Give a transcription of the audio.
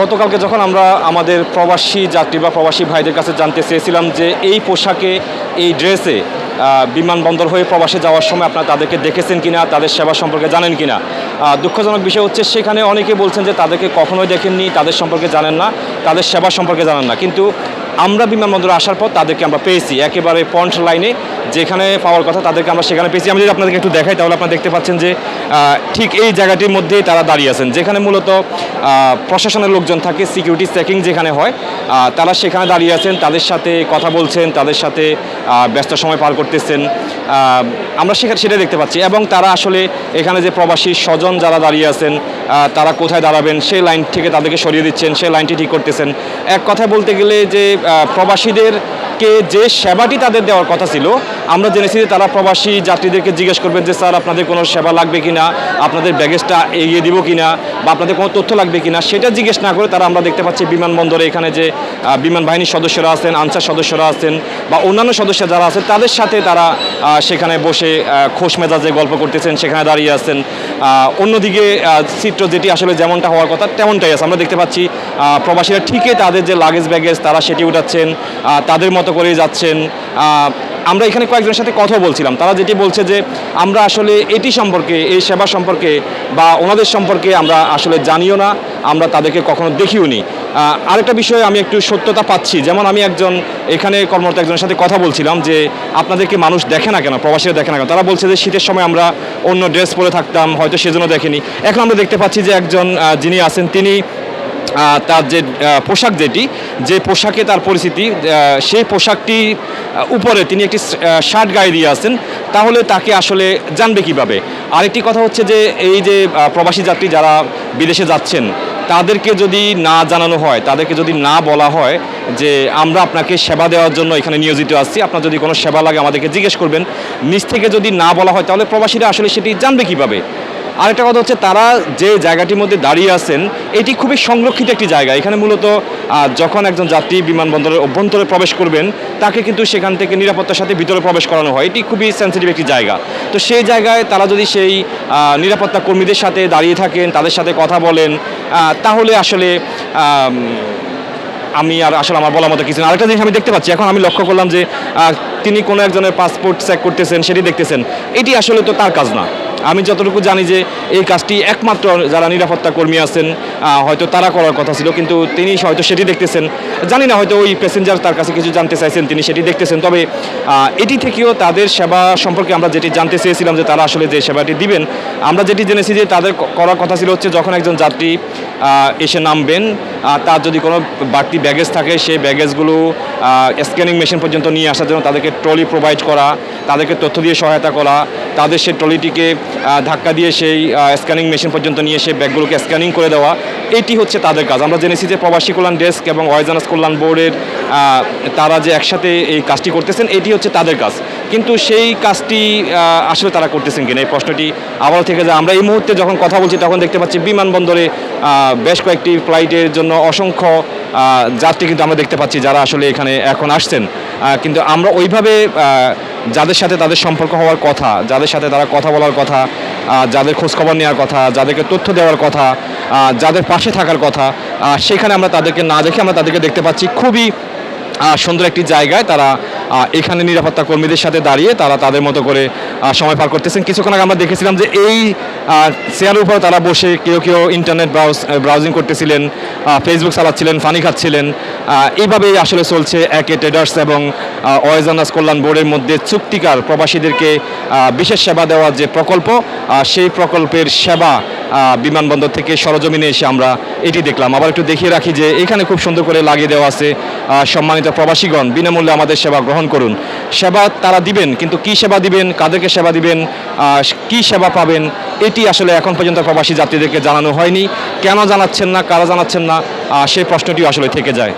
গতকালকে যখন আমরা আমাদের প্রবাসী যাত্রী বা প্রবাসী ভাইদের কাছে জানতে চেয়েছিলাম যে এই পোশাকে, এই ড্রেসে বিমানবন্দর হয়ে প্রবাসে যাওয়ার সময় আপনারা তাদেরকে দেখেছেন কিনা, তাদের সেবা সম্পর্কে জানেন কিনা? দুঃখজনক বিষয় হচ্ছে সেখানে অনেকে বলছেন যে তাদেরকে কখনোই দেখেননি, তাদের সম্পর্কে জানেন না, তাদের সেবা সম্পর্কে জানেন না। কিন্তু আমরা বিমানবন্দরে আসার পর তাদেরকে আমরা পেয়েছি। একেবারে পয়েন্ট লাইনে যেখানে পাওয়ার কথা তাদেরকে আমরা সেখানে পেয়েছি। আমি যদি আপনাদেরকে একটু দেখাই, তাহলে আপনারা দেখতে পাচ্ছেন যে ঠিক এই জায়গাটির মধ্যেই তারা দাঁড়িয়ে আছেন। যেখানে মূলত প্রশাসনের লোকজন থাকে সিকিউরিটি চেকিং যেখানে হয় তারা সেখানে দাঁড়িয়ে আছেন, তাদের সাথে কথা বলছেন, তাদের সাথে ব্যস্ত সময় পার করতেছেন। আমরা সেখানে সেটা দেখতে পাচ্ছি। এবং তারা আসলে এখানে যে প্রবাসী স্বজন যারা দাঁড়িয়ে আছেন তারা কোথায় দাঁড়াবেন, সেই লাইন থেকে তাদেরকে সরিয়ে দিচ্ছেন, সেই লাইনটি ঠিক করতেছেন। এক কথায় বলতে গেলে যে প্রবাসীদেরকে যে সেবাটি তাদের দেওয়ার কথা ছিল আমরা জেনেছি যে তারা প্রবাসী যাত্রীদেরকে জিজ্ঞেস করবেন যে, স্যার, আপনাদের কোনো সেবা লাগবে কিনা? আপনাদের ব্যাগেজটা এগিয়ে দিব কিনা? বা আপনাদের কোনো তথ্য লাগবে কিনা? সেটা জিজ্ঞেস না করে তারা আমরা দেখতে পাচ্ছি বিমানবন্দরে এখানে যে বিমান বাহিনীর সদস্যরা আছেন, আনসার সদস্যরা আছেন, বা অন্যান্য সদস্য যারা আছেন তাদের সাথে তারা সেখানে বসে খোশ মেজাজে গল্প করতেছেন, সেখানে দাঁড়িয়ে আছেন। অন্যদিকে চিত্র যেটি আসলে যেমনটা হওয়ার কথা, তেমনটাই আছে। আমরা দেখতে পাচ্ছি প্রবাসীরা ঠিকই তাদের যে লাগেজ ব্যাগেজ তারা সেটি উঠাচ্ছেন তাদের মতো করেই যাচ্ছেন আমরা এখানে কয়েকজনের সাথে কথা বলছিলাম। তারা যেটি বলছে যে, আমরা আসলে এটি সম্পর্কে, এই সেবা সম্পর্কে বা ওনাদের সম্পর্কে আমরা আসলে জানিও না, আমরা তাদেরকে কখনো দেখিও নি। আরেকটা বিষয়ে আমি একটু সত্যতা পাচ্ছি। যেমন আমি একজন এখানে কর্মরত একজনের সাথে কথা বলছিলাম যে আপনাদেরকে মানুষ দেখে না কেন? প্রবাসীরা দেখে না কেন? তারা বলছে যে, শীতের সময় আমরা অন্য ড্রেস পরে থাকতাম, হয়তো সেজন্য দেখেনি। এখন আমরা দেখতে পাচ্ছি যে একজন যিনি আছেন, তিনি তার যে পোশাক যেটি যে পোশাকে তার আহ, সেই পোশাকটি উপরে তিনি একটি শার্ট গায়ে দিয়ে আছেন তাহলে তাকে আসলে জানবে কীভাবে? আরেকটি কথা হচ্ছে যে এই যে প্রবাসী যাত্রী যারা বিদেশে যাচ্ছেন তাদেরকে যদি না জানানো হয় তাদেরকে যদি না বলা হয় যে আমরা আপনাকে সেবা দেওয়ার জন্য এখানে নিয়োজিত আছি আপনার যদি কোনো সেবা লাগে আমাদেরকে জিজ্ঞেস করবেন। নিজ থেকে যদি না বলা হয় তাহলে প্রবাসীরা আসলে সেটি জানবে কীভাবে? আরেকটা কথা হচ্ছে তারা যে জায়গাটির মধ্যে দাঁড়িয়ে আছেন, এটি খুবই সংরক্ষিত একটি জায়গা। এখানে মূলত যখন একজন যাত্রী বিমানবন্দরের অভ্যন্তরে প্রবেশ করবেন, তাকে কিন্তু সেখান থেকে নিরাপত্তার সাথে ভিতরে প্রবেশ করানো হয়। এটি খুবই সেন্সিটিভ একটি জায়গা। তো সেই জায়গায় তারা যদি সেই নিরাপত্তা কর্মীদের সাথে দাঁড়িয়ে থাকেন, তাদের সাথে কথা বলেন তাহলে আসলে, আমি আর আসলে আমার বলার মতো কিছু না। আরেকটা জিনিস আমি দেখতে পাচ্ছি, এখন আমি লক্ষ্য করলাম যে তিনি কোনো একজনের পাসপোর্ট চেক করতেছেন, সেটি দেখতেছেন। এটি আসলে তো তার কাজ না। আমি যতটুকু জানি যে এই কাজটি একমাত্র যারা নিরাপত্তা কর্মী আছেন হয়তো তারা করার কথা ছিল, কিন্তু তিনি হয়তো সেটি দেখতেছেন। জানি না, হয়তো ওই প্যাসেঞ্জার তার কাছে কিছু জানতে চাইছেন, তিনি সেটি দেখতেছেন। তবে এটি থেকেও তাদের সেবা সম্পর্কে আমরা যেটি জানতে চেয়েছিলাম যে তারা আসলে যে সেবাটি দিবেন, আমরা যেটি জেনেছি যে তাদের করার কথা ছিল হচ্ছে যখন একজন যাত্রী এসে নামবেন তার যদি কোনো বাড়তি ব্যাগেজ থাকে সেই ব্যাগেজগুলো স্ক্যানিং মেশিন পর্যন্ত নিয়ে আসার জন্য তাদেরকে ট্রলি প্রোভাইড করা, তাদেরকে তথ্য দিয়ে সহায়তা করা, তাদের সেই ট্রলিটিকে ধাক্কা দিয়ে সেই স্ক্যানিং মেশিন পর্যন্ত নিয়ে সেই ব্যাগগুলোকে স্ক্যানিং করে দেওয়া, এটি হচ্ছে তাদের কাজ। আমরা জেনেছি যে প্রবাসী কল্যাণ ডেস্ক এবং ওয়াইজানাস কল্যাণ বোর্ডের তারা যে একসাথে এই কাজটি করতেছেন, এটি হচ্ছে তাদের কাজ। কিন্তু সেই কাজটি আসলে তারা করতেছেন কিনা এই প্রশ্নটি আবারও থেকে যায়। আমরা এই মুহূর্তে যখন কথা বলছি, তখন দেখতে পাচ্ছি বিমানবন্দরে বেশ কয়েকটি ফ্লাইটের জন্য অসংখ্য যাত্রী কিন্তু আমরা দেখতে পাচ্ছি যারা আসলে এখানে এখন আসছেন। কিন্তু আমরা ওইভাবে যাদের সাথে তাদের সম্পর্ক হওয়ার কথা, যাদের সাথে তারা কথা বলার কথা যাদের খোঁজখবর নেওয়ার কথা, যাদেরকে তথ্য দেওয়ার কথা যাদের পাশে থাকার কথা সেখানে আমরা তাদেরকে না দেখে আমরা তাদেরকে দেখতে পাচ্ছি। খুবই সুন্দর একটি জায়গায় তারা এখানে নিরাপত্তা কর্মীদের সাথে দাঁড়িয়ে তারা তাদের মতো করে সময় পার করতেছেন। কিছুক্ষণ আগে আমরা দেখেছিলাম যে এই চেয়ারের উপর তারা বসে কেউ কেউ ইন্টারনেট ব্রাউজ ব্রাউজিং করতেছিলেন ফেসবুক চালাচ্ছিলেন, ফানি খাচ্ছিলেন। এইভাবেই আসলে চলছে একে ট্রেডার্স এবং ওয়েজানাস কল্যাণ বোর্ডের মধ্যে চুক্তিকার প্রবাসীদেরকে বিশেষ সেবা দেওয়ার যে প্রকল্প সেই প্রকল্পের সেবা বিমানবন্দর থেকে সরজমিনে এসে আমরা এটি দেখলাম। আবার একটু দেখিয়ে রাখি যে এখানে খুব সুন্দর করে লাগিয়ে দেওয়া আছে সম্মানিত প্রবাসীগণ, বিনামূল্যে আমাদের সেবা গ্রহণ করুন। সেবা তারা দিবেন, কিন্তু কি সেবা দিবেন, কাদেরকে সেবা দিবেন কি সেবা পাবেন, এটি আসলে এখন পর্যন্ত প্রবাসী যাত্রীদেরকে জানানো হয়নি। কেন জানাচ্ছেন না, কারা জানাচ্ছেন না সেই প্রশ্নটিও আসলে থেকে যায়।